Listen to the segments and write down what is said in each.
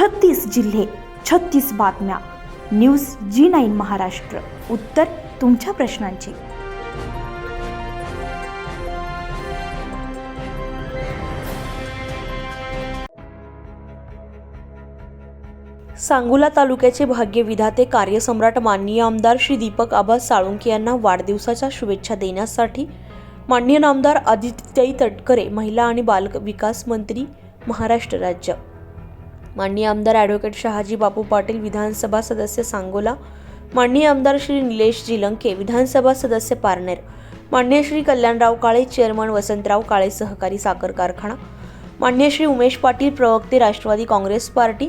छत्तीस जिल्हे छत्तीस बातम्या. News G nine Maharashtra. उत्तर तुमच्या प्रश्नांची. सांगोला तालुक्याचे भाग्यविधाते कार्यसम्राट माननीय आमदार श्री दीपक आबा साळुंके यांना वाढदिवसाच्या शुभेच्छा देण्यासाठी माननीय आमदार आदित्यताई तटकरे महिला आणि बाल विकास मंत्री महाराष्ट्र राज्य. माननीय आमदार ॲडव्होकेट शहाजी बापू पाटील विधानसभा सदस्य सांगोला माननीय आमदार श्री निलेश जिलंके विधानसभा सदस्य पारनेर मान्य श्री कल्याणराव काळे चेअरमन वसंतराव काळे सहकारी साखर कारखाना मान्य श्री उमेश पाटील प्रवक्ते राष्ट्रवादी काँग्रेस पार्टी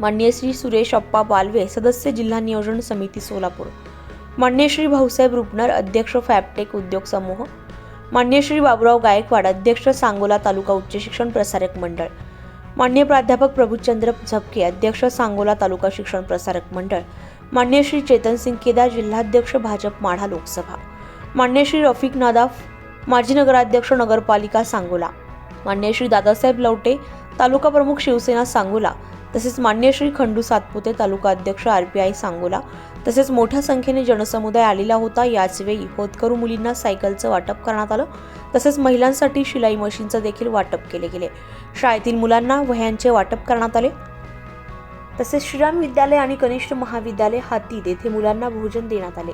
मान्य श्री सुरेश अप्पा बालवे सदस्य जिल्हा नियोजन समिती सोलापूर मान्य श्री भाऊसाहेब रुपनर अध्यक्ष फॅबटेक उद्योग समूह मान्य श्री बाबुराव गायकवाड अध्यक्ष सांगोला तालुका उच्च शिक्षण प्रसारक मंडळ मान्य प्राध्यापक प्रभुचंद्र झपके अध्यक्ष सांगोला तालुका शिक्षण प्रसारक मंडळ मान्य श्री चेतन सिंग केदार जिल्हाध्यक्ष भाजप माढा लोकसभा मान्य श्री रफिक नादाफ माजी नगराध्यक्ष नगरपालिका सांगोला मान्य श्री दादासाहेब लवटे तालुका प्रमुख शिवसेना सांगोला तसेच मान्य श्री खंडू सातपुते तालुका अध्यक्ष आर पी आय सांगोला तसेच मोठ्या संख्येने जनसमुदाय आलेला होता. याचवेळी होतकरू मुलींना सायकलचं वाटप करण्यात आलं. तसेच महिलांसाठी शिलाई मशीनचं देखील वाटप केले गेले. शाळेतील मुलांना वह्यांचे वाटप करण्यात आले. तसेच श्रीराम विद्यालय आणि कनिष्ठ महाविद्यालय हातीत येथे मुलांना भोजन देण्यात आले.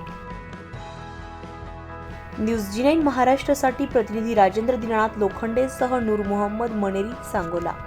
न्यूज जी नाईन महाराष्ट्रासाठी प्रतिनिधी राजेंद्र दिनानाथ लोखंडेसह नूर मोहम्मद मनेरी सांगोला.